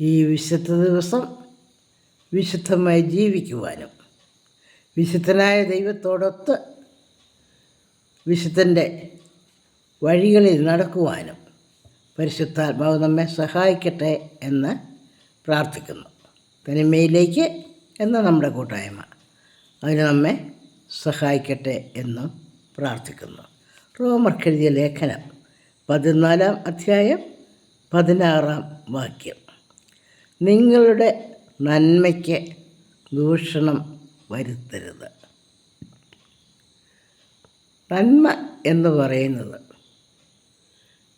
ഈ വിശുദ്ധ ദിവസം വിശുദ്ധമായി ജീവിക്കുവാനും വിശുദ്ധനായ ദൈവത്തോടൊത്ത് വിശുദ്ധന്റെ വഴികളിൽ നടക്കുവാനും പരിശുദ്ധാത്മാവ് നമ്മെ സഹായിക്കട്ടെ എന്ന് പ്രാർത്ഥിക്കുന്നു. തനിമയിലേക്ക് എന്ന നമ്മുടെ കൂട്ടായ്മ അതിന് നമ്മെ സഹായിക്കട്ടെ എന്നും പ്രാർത്ഥിക്കുന്നു. റോമർക്കെഴുതിയ ലേഖനം പതിനാലാം അധ്യായം പതിനാറാം വാക്യം. നിങ്ങളുടെ നന്മയ്ക്ക് ദൂഷണം വരുത്തരുത്. നന്മ എന്ന് പറയുന്നത്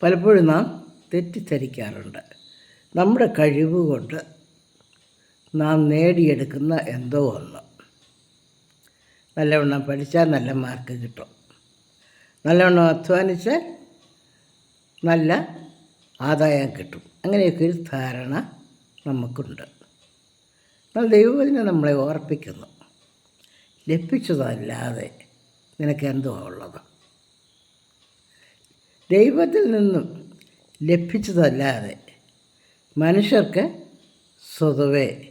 പലപ്പോഴും നാം തെറ്റിദ്ധരിക്കാറുണ്ട്. നമ്മുടെ കഴിവ് കൊണ്ട് നാം നേടിയെടുക്കുന്ന എന്തോ ഒന്ന്. നല്ലവണ്ണം പഠിച്ചാൽ നല്ല മാർക്ക് കിട്ടും. നല്ലവണ്ണം അധ്വാനിച്ചാൽ നല്ല ആദായം കിട്ടും. അങ്ങനെയൊക്കെ ഒരു ധാരണ നമുക്കുണ്ട്. എന്നാൽ ദൈവത്തിനെ നമ്മളെ ഓർപ്പിക്കുന്നു. ലഭിച്ചതല്ലാതെ നിനക്ക് എന്തുവാ ഉള്ളത്? ദൈവത്തിൽ നിന്നും ലഭിച്ചതല്ലാതെ മനുഷ്യർക്ക് സ്വതവേ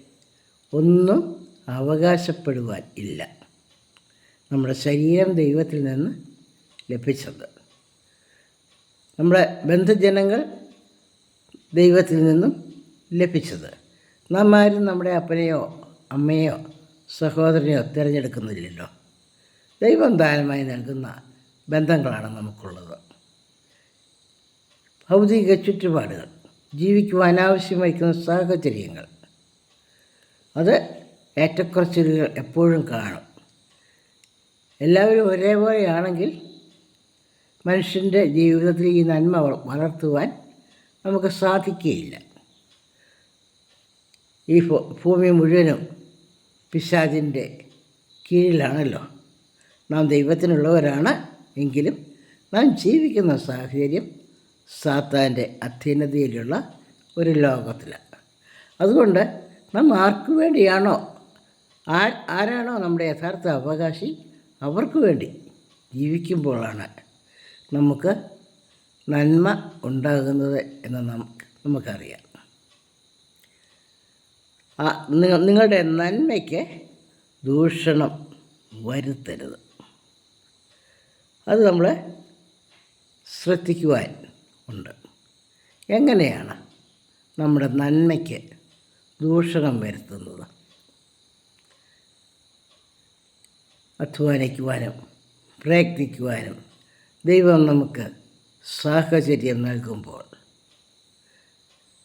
ഒന്നും അവകാശപ്പെടുവാൻ ഇല്ല. നമ്മുടെ ശരീരം ദൈവത്തിൽ നിന്ന് ലഭിച്ചത്. നമ്മുടെ ബന്ധുജനങ്ങൾ ദൈവത്തിൽ നിന്നും ലഭിച്ചത്. നാം ആരും നമ്മുടെ അപ്പനെയോ അമ്മയോ സഹോദരനെയോ തിരഞ്ഞെടുക്കുന്നില്ലല്ലോ. ദൈവം ദാനമായി നൽകുന്ന ബന്ധങ്ങളാണ് നമുക്കുള്ളത്. ഭൗതിക ചുറ്റുപാടുകൾ ജീവിക്കുവാൻ ആവശ്യമായിരിക്കുന്ന സാഹചര്യങ്ങൾ. അത് ഏറ്റക്കുറച്ചിലുകൾ എപ്പോഴും കാണും. എല്ലാവരും ഒരേപോലെയാണെങ്കിൽ മനുഷ്യന്റെ ജീവിതത്തിൽ ഈ നന്മ വളർത്തുവാൻ നമുക്ക് സാധിക്കുകയില്ല. ഈ ഭൂമി മുഴുവനും പിശാചിന്റെ കീഴിലാണല്ലോ. നാം ദൈവത്തിനുള്ളവരാണ് എങ്കിലും നാം ജീവിക്കുന്ന സാഹചര്യം സാത്താന്റെ അധീനതയിലുള്ള ഒരു ലോകത്തിലാണ് അതുകൊണ്ട് നാം ആർക്കു വേണ്ടിയാണോ ആ ആരാണോ നമ്മുടെ യഥാർത്ഥ അവകാശി അവർക്ക് വേണ്ടി ജീവിക്കുമ്പോഴാണ് നമുക്ക് നന്മ ഉണ്ടാകുന്നത് എന്ന് നമുക്ക് നമുക്കറിയാം. നിങ്ങളുടെ നന്മയ്ക്ക് ദൂഷണം വരുത്തരുത്. അത് നമ്മൾ ശ്രദ്ധിക്കുവാൻ ഉണ്ട്. എങ്ങനെയാണ് നമ്മുടെ നന്മയ്ക്ക് ദൂഷണം വരുത്തുന്നത്? അധ്വാനിക്കുവാനും പ്രയത്നിക്കുവാനും ദൈവം നമുക്ക് സാഹചര്യം നൽകുമ്പോൾ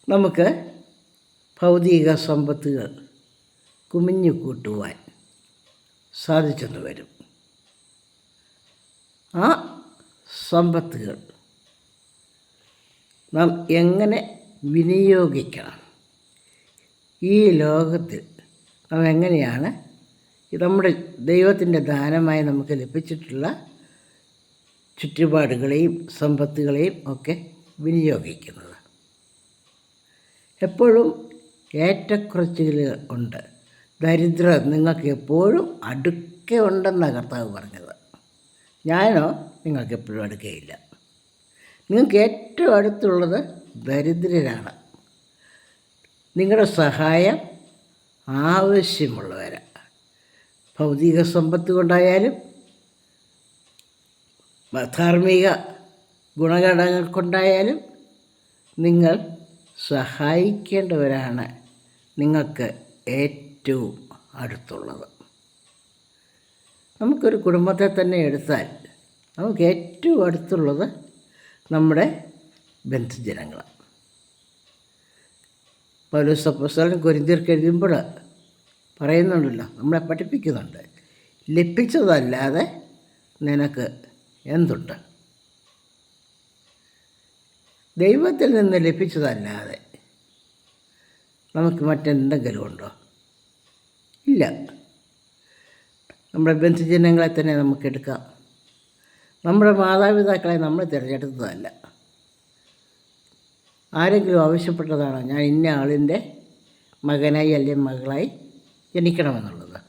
നമുക്ക് ഭൗതിക സമ്പത്തുകൾ കുമിഞ്ഞു കൂട്ടുവാൻ സാധിച്ചെന്ന് വരും. ആ സമ്പത്തുകൾ നാം എങ്ങനെ വിനിയോഗിക്കണം? ഈ ലോകത്തിൽ നാം എങ്ങനെയാണ്? നമ്മുടെ ദൈവത്തിന്റെ ദാനമായി നമുക്ക് ലഭിച്ചിട്ടുള്ള ചുറ്റുപാടുകളെയും സമ്പത്തുകളെയും ഒക്കെ വിനിയോഗിക്കുന്നത്. എപ്പോഴും ഏറ്റക്കുറച്ചിലുകൾ ഉണ്ട്. ദരിദ്രം നിങ്ങൾക്ക് എപ്പോഴും അടുക്കെ ഉണ്ടെന്ന കർത്താവ് പറഞ്ഞത്. ഞാനോ നിങ്ങൾക്ക് എപ്പോഴും അടുക്കയില്ല. നിങ്ങൾക്ക് ഏറ്റവും അടുത്തുള്ളത് ദരിദ്രരാണ്. നിങ്ങളുടെ സഹായം ആവശ്യമുള്ളവരാണ് ഭൗതിക സമ്പത്ത് കൊണ്ടായാലും ധാർമ്മിക ഗുണഘടകങ്ങൾ കൊണ്ടായാലും നിങ്ങൾ സഹായിക്കേണ്ടവരാണ്. നിങ്ങൾക്ക് ഏറ്റവും അടുത്തുള്ളത്. നമുക്കൊരു കുടുംബത്തെ തന്നെ എടുത്താൽ നമുക്ക് ഏറ്റവും അടുത്തുള്ളത് നമ്മുടെ ബന്ധുജനങ്ങളാണ്. പൗലോസപ്പസ്തലൻ കൊരിന്തിയർക്ക് എഴുതുമ്പോൾ പറയുന്നുണ്ടല്ലോ നമ്മളെ പഠിപ്പിക്കുന്നുണ്ട് ലഭിച്ചതല്ലാതെ നിനക്ക് എന്തുണ്ട്? ദൈവത്തിൽ നിന്ന് ലഭിച്ചതല്ലാതെ നമുക്ക് മറ്റെന്തെങ്കിലും ഉണ്ടോ? ഇല്ല. നമ്മുടെ ബന്ധുജനങ്ങളെ തന്നെ നമുക്ക് എടുക്കാം. നമ്മുടെ മാതാപിതാക്കളെ നമ്മൾ തിരഞ്ഞെടുത്തതല്ല. ആരെങ്കിലും ആവശ്യപ്പെട്ടതാണോ ഞാൻ ഇന്ന ആളിന്റെ മകനായി അല്ലെങ്കിൽ മകളായി ജനിക്കണമെന്നുള്ളത്.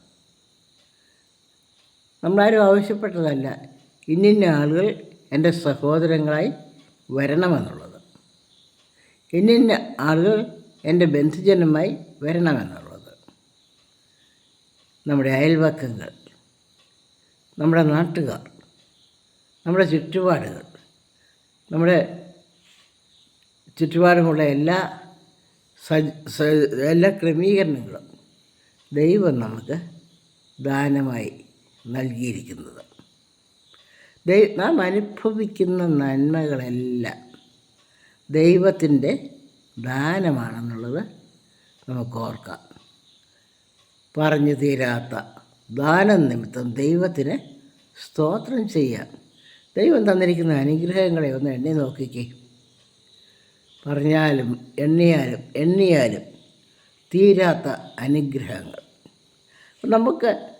നമ്മളാരും ആവശ്യപ്പെട്ടതല്ല. ഇന്നിന്ന ആളുകൾ എന്റെ സഹോദരങ്ങളായി വരണമെന്നുള്ളത്. ഇന്നിന്ന ആളുകൾ എന്റെ ബന്ധുജനുമായി വരണമെന്നുള്ളത്. നമ്മുടെ അയൽവക്കങ്ങൾ നമ്മുടെ നാട്ടുകാർ നമ്മുടെ ചുറ്റുപാടുകൾ നമ്മുടെ ചുറ്റുപാടുമുള്ള എല്ലാ സജ് എല്ലാ ക്രമീകരണങ്ങളും ദൈവം നമുക്ക് ദാനമായി നൽകിയിരിക്കുന്നത്. നാം അനുഭവിക്കുന്ന നന്മകളെല്ലാം ദൈവത്തിന്റെ ദാനമാണെന്നുള്ളത് നമുക്ക് ഓർക്കാം. പറഞ്ഞു തീരാത്ത ദാനം നിമിത്തം ദൈവത്തിന് സ്തോത്രം ചെയ്യാം. ദൈവം തന്നിരിക്കുന്ന അനുഗ്രഹങ്ങളെ ഒന്ന് എണ്ണി നോക്കിക്കേ. പറഞ്ഞാലും എണ്ണിയാലും എണ്ണിയാലും തീരാത്ത അനുഗ്രഹങ്ങൾ. നമുക്ക്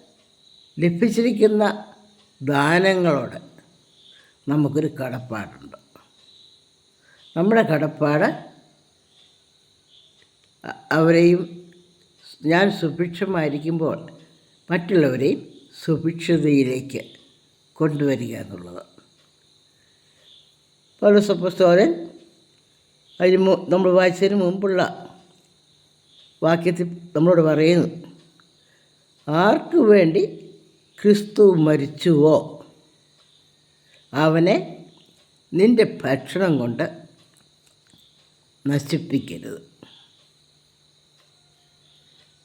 ലഭിച്ചിരിക്കുന്ന ദാനങ്ങളോട് നമുക്കൊരു കടപ്പാടുണ്ട്. നമ്മുടെ കടപ്പാട് അവരെയും ഞാൻ സുഭിക്ഷമായിരിക്കുമ്പോൾ മറ്റുള്ളവരെയും സുഭിക്ഷതയിലേക്ക് കൊണ്ടുവരിക എന്നുള്ളത്. പൗരസപ്പസ്തോലൻ അതിന് നമ്മൾ വായിച്ചതിന് മുമ്പുള്ള വാക്യത്തിൽ നമ്മളോട് പറയുന്നു ആർക്കു വേണ്ടി ക്രിസ്തു മരിച്ചുവോ? അവനെ നിന്റെ ഭക്ഷണം കൊണ്ട് നശിപ്പിക്കരുത്.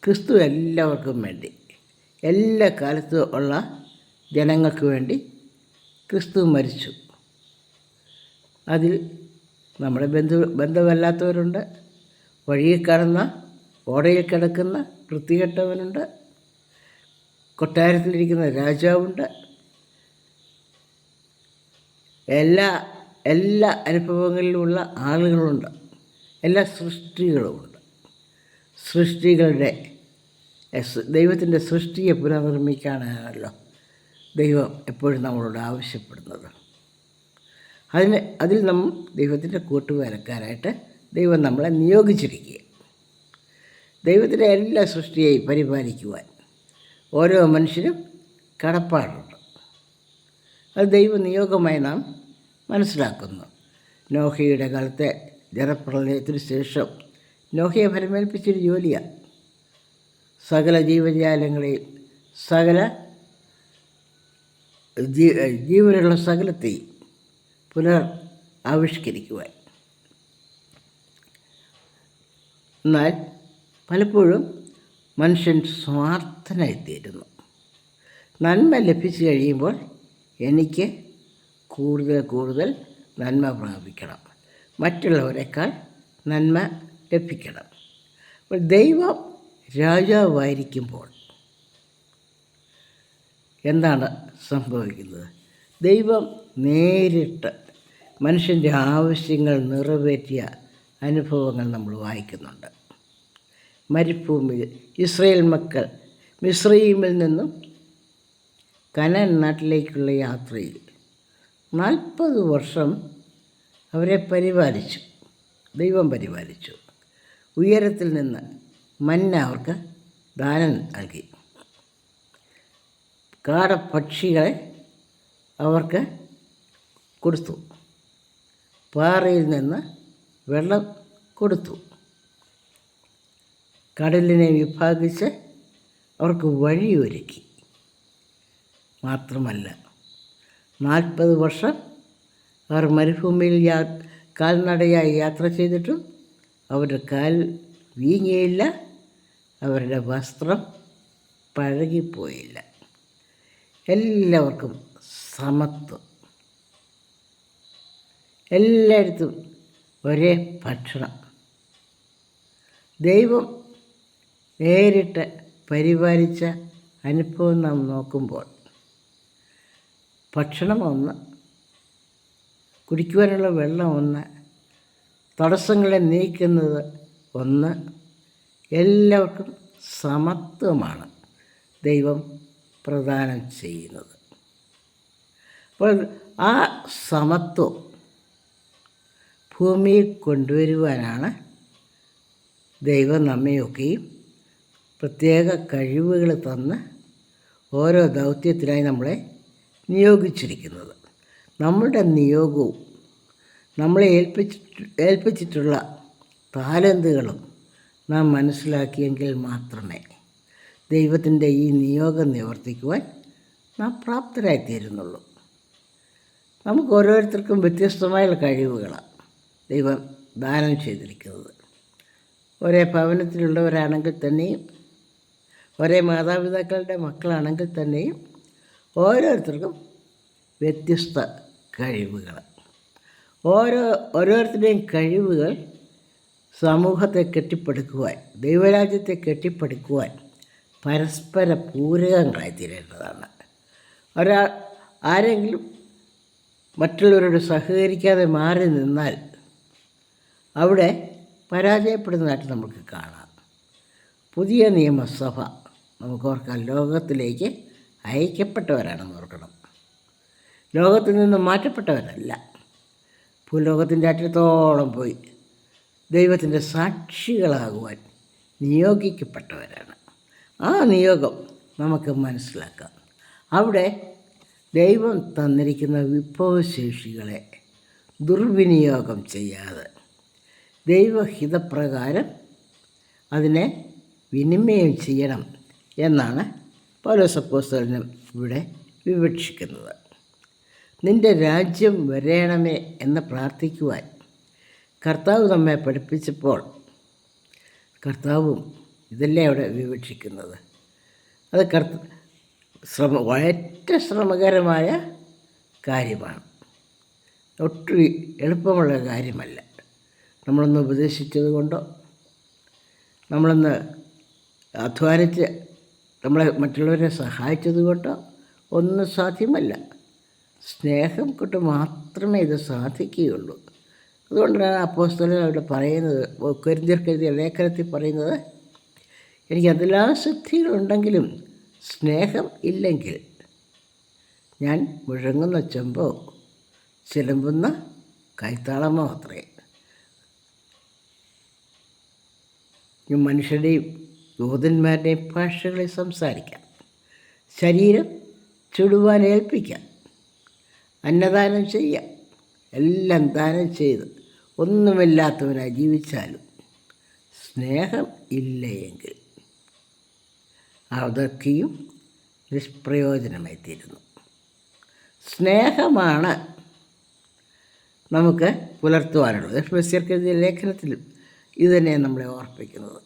ക്രിസ്തു എല്ലാവർക്കും വേണ്ടി എല്ലാ കാലത്തും ഉള്ള ജനങ്ങൾക്ക് വേണ്ടി ക്രിസ്തു മരിച്ചു. അതിൽ നമ്മുടെ ബന്ധു ബന്ധമല്ലാത്തവരുണ്ട് വഴിയിൽ കിടന്ന ഓടയിൽ കിടക്കുന്ന വൃത്തികെട്ടവനുണ്ട് കൊട്ടാരത്തിലിരിക്കുന്ന രാജാവുണ്ട്. എല്ലാ എല്ലാ അനുഭവങ്ങളിലുമുള്ള ആളുകളുണ്ട് എല്ലാ സൃഷ്ടികളുമുണ്ട്. സൃഷ്ടികളുടെ ദൈവത്തിന്റെ സൃഷ്ടിയെ പുനർനിർമ്മിക്കാനാണല്ലോ ദൈവം എപ്പോഴും നമ്മളോട് ആവശ്യപ്പെടുന്നത്. അതിന് അതിൽ നാം ദൈവത്തിന്റെ കൂട്ടുകാരക്കാരായിട്ട് ദൈവം നമ്മളെ നിയോഗിച്ചിരിക്കുക ദൈവത്തിന്റെ എല്ലാ സൃഷ്ടിയെയും പരിപാലിക്കുവാൻ ഓരോ മനുഷ്യരും കടപ്പാടുണ്ട്. അത് ദൈവ നിയോഗമായി നാം മനസ്സിലാക്കുന്നു. നോഹയുടെ കാലത്തെ ജലപ്രളയത്തിന് ശേഷം നോഹയെ ഫലമേൽപ്പിച്ചൊരു ജോലിയാണ് സകല ജീവജാലങ്ങളെയും സകല ജീവനുള്ള സകലത്തെയും പുനർ ആവിഷ്കരിക്കുവാൻ. എന്നാൽ പലപ്പോഴും മനുഷ്യൻ സ്വാർത്ഥനായിത്തീരുന്നു നന്മ ലഭിച്ചു കഴിയുമ്പോൾ എനിക്ക് കൂടുതൽ കൂടുതൽ നന്മ പ്രാപിക്കണം. മറ്റുള്ളവരെക്കാൾ നന്മ ലഭിക്കണം. അപ്പോൾ ദൈവം രാജാവായിരിക്കുമ്പോൾ എന്താണ് സംഭവിക്കുന്നത്? ദൈവം നേരിട്ട് മനുഷ്യന്റെ ആവശ്യങ്ങൾ നിറവേറ്റിയ അനുഭവങ്ങൾ നമ്മൾ വായിക്കുന്നുണ്ട്. മരുഭൂമിയിൽ ഇസ്രയേൽ മക്കൾ മിശ്രീമിൽ നിന്നും കനൻ നാട്ടിലേക്കുള്ള യാത്രയിൽ നാൽപ്പത് വർഷം അവരെ പരിപാലിച്ചു. ദൈവം പരിപാലിച്ചു. ഉയരത്തിൽ നിന്ന് മന്ന അവർക്ക് ദാനം നൽകി. കാടപ്പക്ഷികളെ അവർക്ക് കൊടുത്തു. പാറയിൽ നിന്ന് വെള്ളം കൊടുത്തു. കടലിനെ വിഭാഗിച്ച് അവർക്ക് വഴിയൊരുക്കി. മാത്രമല്ല നാൽപ്പത് വർഷം അവർ മരുഭൂമിയിൽ യാ കാൽനടയായി യാത്ര ചെയ്തിട്ടും അവരുടെ കാൽ വീങ്ങിയില്ല അവരുടെ വസ്ത്രം പഴകിപ്പോയില്ല. എല്ലാവർക്കും സമത്വം. എല്ലായിടത്തും ഒരേ ഭക്ഷണം. ദൈവം നേരിട്ട് പരിപാലിച്ച അനുഭവം നാം നോക്കുമ്പോൾ ഭക്ഷണം ഒന്ന് കുടിക്കുവാനുള്ള വെള്ളം ഒന്ന് തടസ്സങ്ങളെ നീക്കുന്നത് ഒന്ന് എല്ലാവർക്കും സമത്വമാണ് ദൈവം പ്രദാനം ചെയ്യുന്നത്. അപ്പോൾ ആ സമത്വം ഭൂമിയിൽ കൊണ്ടുവരുവാനാണ് ദൈവം നമ്മയൊക്കെയും പ്രത്യേക കഴിവുകൾ തന്ന് ഓരോ ദൗത്യത്തിനായി നമ്മളെ നിയോഗിച്ചിരിക്കുന്നത്. നമ്മുടെ നിയോഗവും നമ്മളെ ഏൽപ്പിച്ചിട്ട് ഏൽപ്പിച്ചിട്ടുള്ള താലന്തുകളും നാം മനസ്സിലാക്കിയെങ്കിൽ മാത്രമേ ദൈവത്തിന്റെ ഈ നിയോഗം നിവർത്തിക്കുവാൻ നാം പ്രാപ്തരായിത്തീരുന്നുള്ളൂ. നമുക്ക് ഓരോരുത്തർക്കും വ്യത്യസ്തമായ കഴിവുകളാണ് ദൈവം ദാനം ചെയ്തിരിക്കുന്നത്. ഒരേ ഭവനത്തിലുള്ളവരാണെങ്കിൽ തന്നെയും ഒരേ മാതാപിതാക്കളുടെ മക്കളാണെങ്കിൽ തന്നെയും ഓരോരുത്തർക്കും വ്യത്യസ്ത കഴിവുകൾ ഓരോ ഓരോരുത്തരുടെയും കഴിവുകൾ സമൂഹത്തെ കെട്ടിപ്പടുക്കുവാൻ ദൈവരാജ്യത്തെ കെട്ടിപ്പടുക്കുവാൻ പരസ്പര പൂരകങ്ങളായി തീരേണ്ടതാണ്. ഒരാൾ ആരെങ്കിലും മറ്റുള്ളവരോട് സഹകരിക്കാതെ മാറി നിന്നാൽ അവിടെ പരാജയപ്പെടുന്നതായിട്ട് നമുക്ക് കാണാം. പുതിയ നിയമസഭ നമുക്ക് ഓർക്കാം. ലോകത്തിലേക്ക് അയക്കപ്പെട്ടവരാണെന്ന് ഓർക്കണം. ലോകത്തിൽ നിന്ന് മാറ്റപ്പെട്ടവരല്ല. ഭൂലോകത്തിന്റെ അറ്റത്തോളം പോയി ദൈവത്തിന്റെ സാക്ഷികളാകുവാൻ നിയോഗിക്കപ്പെട്ടവരാണ്. ആ നിയോഗം നമുക്ക് മനസ്സിലാക്കാം. അവിടെ ദൈവം തന്നിരിക്കുന്ന വിഭവശേഷികളെ ദുർവിനിയോഗം ചെയ്യാതെ ദൈവഹിതപ്രകാരം അതിനെ വിനിമയം ചെയ്യണം എന്നാണ് പൗലോസപ്പോസ്തലനും ഇവിടെ വിവക്ഷിക്കുന്നത്. നിന്റെ രാജ്യം വരേണമേ എന്ന് പ്രാർത്ഥിക്കുവാൻ കർത്താവ് നമ്മെ പഠിപ്പിച്ചപ്പോൾ കർത്താവും ഇതല്ലേ അവിടെ വിവക്ഷിക്കുന്നത്. അത് കർത്ത ശ്രമ വളരെ ശ്രമകരമായ കാര്യമാണ്. ഒട്ടും എളുപ്പമുള്ള കാര്യമല്ല. നമ്മളൊന്ന് ഉപദേശിച്ചത് കൊണ്ടോ? നമ്മളൊന്ന് അധ്വാനിച്ച് നമ്മളെ മറ്റുള്ളവരെ സഹായിച്ചത് കൊണ്ടോ? ഒന്നും സാധ്യമല്ല. സ്നേഹം കൊണ്ട് മാത്രമേ ഇത് സാധിക്കുകയുള്ളൂ. അതുകൊണ്ടാണ് അപ്പോസ്തലൻ അവിടെ പറയുന്നത് കരിന്തിയർക്കെഴുതിയ ലേഖനത്തിൽ പറയുന്നത് എനിക്ക് എന്തെല്ലാം സിദ്ധികളുണ്ടെങ്കിലും സ്നേഹം ഇല്ലെങ്കിൽ ഞാൻ മുഴങ്ങുന്ന ചെമ്പോ ചിലമ്പുന്ന കൈത്താളമോ അത്രേ മനുഷ്യരുടെയും യൂതന്മാരുടെയും ഭാഷകളിൽ സംസാരിക്കാം. ശരീരം ചുടുവാൻ ഏൽപ്പിക്കാം. അന്നദാനം ചെയ്യാം. എല്ലാം ദാനം ചെയ്ത് ഒന്നുമില്ലാത്തവനായി ജീവിച്ചാലും സ്നേഹം ഇല്ലയെങ്കിൽ അതൊക്കെയും നിഷ്പ്രയോജനമായി തീരുന്നു സ്നേഹമാണ് നമുക്ക് പുലർത്തുവാനുള്ളത്. ബസ്യർക്കെഴുതിയ ലേഖനത്തിലും ഇത് തന്നെ നമ്മളെ ഓർപ്പിക്കുന്നത്.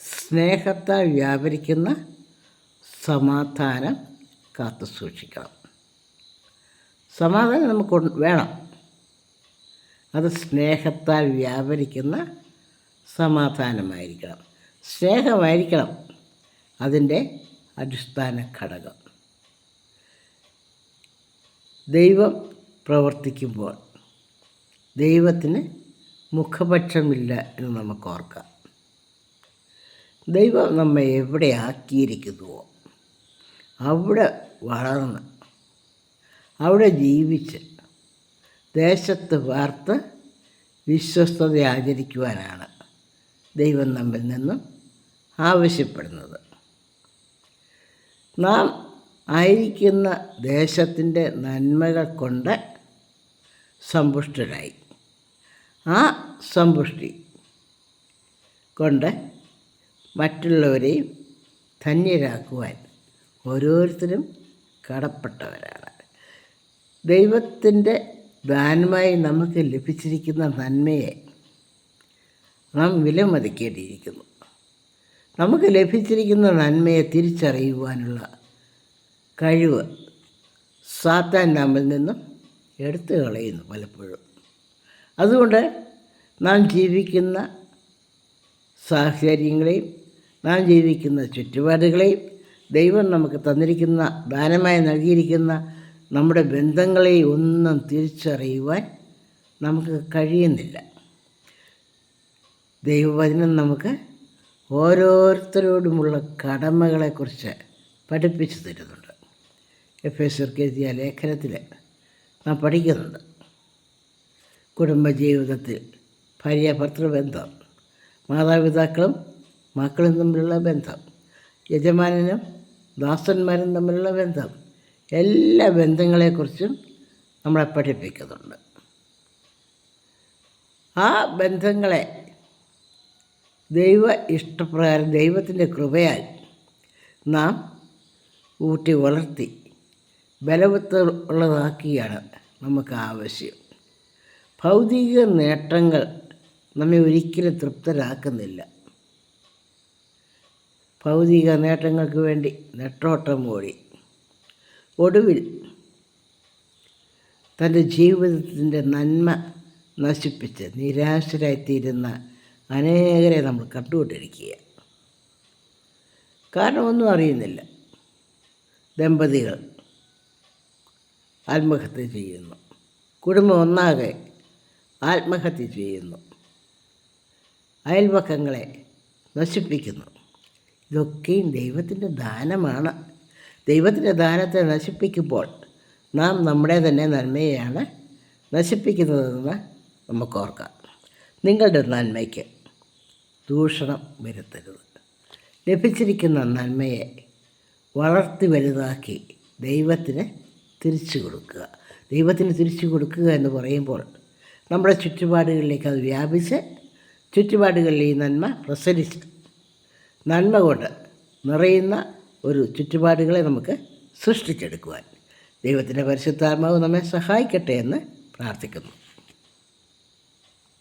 സ്നേഹത്താൽ വ്യാപരിക്കുന്ന സമാധാനം കാത്തു സൂക്ഷിക്കണം സമാധാനം നമുക്ക് വേണം. അത് സ്നേഹത്താൽ വ്യാപരിക്കുന്ന സമാധാനമായിരിക്കണം. സ്നേഹമായിരിക്കണം അതിന്റെ അടിസ്ഥാന ഘടകം. ദൈവം പ്രവർത്തിക്കുമ്പോൾ ദൈവത്തിന് മുഖപക്ഷമില്ല എന്ന് നമുക്ക് ഓർക്കാം. ദൈവം നമ്മെ എവിടെ ആക്കിയിരിക്കുന്നുവോ അവിടെ വളർന്ന് അവിടെ ജീവിച്ച് ദേശത്ത് വാർത്ത് വിശ്വസ്തത ആചരിക്കുവാനാണ് ദൈവം നമ്മിൽ നിന്നും ആവശ്യപ്പെടുന്നത്. നാം ആയിരിക്കുന്ന ദേശത്തിന്റെ നന്മകൾ കൊണ്ട് സമ്പുഷ്ടരായി. ആ സമ്പുഷ്ടി കൊണ്ട് മറ്റുള്ളവരെയും ധന്യരാക്കുവാൻ ഓരോരുത്തരും കടപ്പെട്ടവരാണ്. ദൈവത്തിന്റെ ദാനമായി നമുക്ക് ലഭിച്ചിരിക്കുന്ന നന്മയെ നാം വിലമതിക്കേണ്ടിയിരിക്കുന്നു. നമുക്ക് ലഭിച്ചിരിക്കുന്ന നന്മയെ തിരിച്ചറിയുവാനുള്ള കഴിവ് സാത്താൻ നമ്മിൽ നിന്നും എടുത്തു കളയുന്നു പലപ്പോഴും. അതുകൊണ്ട് നാം ജീവിക്കുന്ന സാഹചര്യങ്ങളെയും നാം ജീവിക്കുന്ന ചുറ്റുപാടുകളെയും ദൈവം നമുക്ക് തന്നിരിക്കുന്ന ദാനമായി നൽകിയിരിക്കുന്ന നമ്മുടെ ബന്ധങ്ങളെ ഒന്നും തിരിച്ചറിയുവാൻ നമുക്ക് കഴിയുന്നില്ല. ദൈവവചനം നമുക്ക് ഓരോരുത്തരോടുമുള്ള കടമകളെക്കുറിച്ച് പഠിപ്പിച്ചു തരുന്നുണ്ട്. എഫ് എസ് എഴുതിയ ലേഖനത്തിൽ നാം പഠിക്കുന്നുണ്ട്. കുടുംബജീവിതത്തിൽ ഭാര്യ ഭർത്തൃബന്ധം മാതാപിതാക്കളും മക്കളും തമ്മിലുള്ള ബന്ധം യജമാനനും ദാസന്മാരും തമ്മിലുള്ള ബന്ധം എല്ലാ ബന്ധങ്ങളെക്കുറിച്ചും നമ്മളെ പഠിപ്പിക്കുന്നുണ്ട്. ആ ബന്ധങ്ങളെ ദൈവ ഇഷ്ടപ്രകാരം ദൈവത്തിന്റെ കൃപയാൽ നാം ഊട്ടി വളർത്തി ബലവത്തുള്ളതാക്കിയാണ് നമുക്ക് ആവശ്യം. ഭൗതിക നേട്ടങ്ങൾ നമ്മെ ഒരിക്കലും തൃപ്തരാക്കുന്നില്ല. ഭൗതിക നേട്ടങ്ങൾക്ക് വേണ്ടി നെട്ടോട്ടം ഓടി ഒടുവിൽ തന്റെ ജീവിതത്തിന്റെ നന്മ നശിപ്പിച്ച് നിരാശരായിത്തീരുന്ന അനേകരെ നമ്മൾ കണ്ടുകൊണ്ടിരിക്കുക. കാരണം ഒന്നും അറിയുന്നില്ല. ദമ്പതികൾ ആത്മഹത്യ ചെയ്യുന്നു. കുടുംബം ഒന്നാകെ ആത്മഹത്യ ചെയ്യുന്നു. അയൽപക്കങ്ങളെ നശിപ്പിക്കുന്നു. ഇതൊക്കെയും ദൈവത്തിന്റെ ദാനമാണ്. ദൈവത്തിന്റെ ദാനത്തെ നശിപ്പിക്കുമ്പോൾ നാം നമ്മുടെ തന്നെ നന്മയെയാണ് നശിപ്പിക്കുന്നതെന്ന് നമുക്ക് ഓർക്കാം നിങ്ങളുടെ നന്മയ്ക്ക് ദൂഷണം വരുത്തരുത്. ലഭിച്ചിരിക്കുന്ന നന്മയെ വളർത്തി വലുതാക്കി ദൈവത്തിന് തിരിച്ചു കൊടുക്കുക. ദൈവത്തിന് തിരിച്ചു കൊടുക്കുക എന്ന് പറയുമ്പോൾ നമ്മുടെ ചുറ്റുപാടുകളിലേക്ക് അത് വ്യാപിച്ച് ചുറ്റുപാടുകളിൽ ഈ നന്മ പ്രസരിച്ച് നന്മ കൊണ്ട് നിറയുന്ന ഒരു ചുറ്റുപാടുകളെ നമുക്ക് സൃഷ്ടിച്ചെടുക്കുവാൻ. ദൈവത്തിന്റെ പരിശുദ്ധാത്മാവ് നമ്മെ സഹായിക്കട്ടെ എന്ന് പ്രാർത്ഥിക്കുന്നു.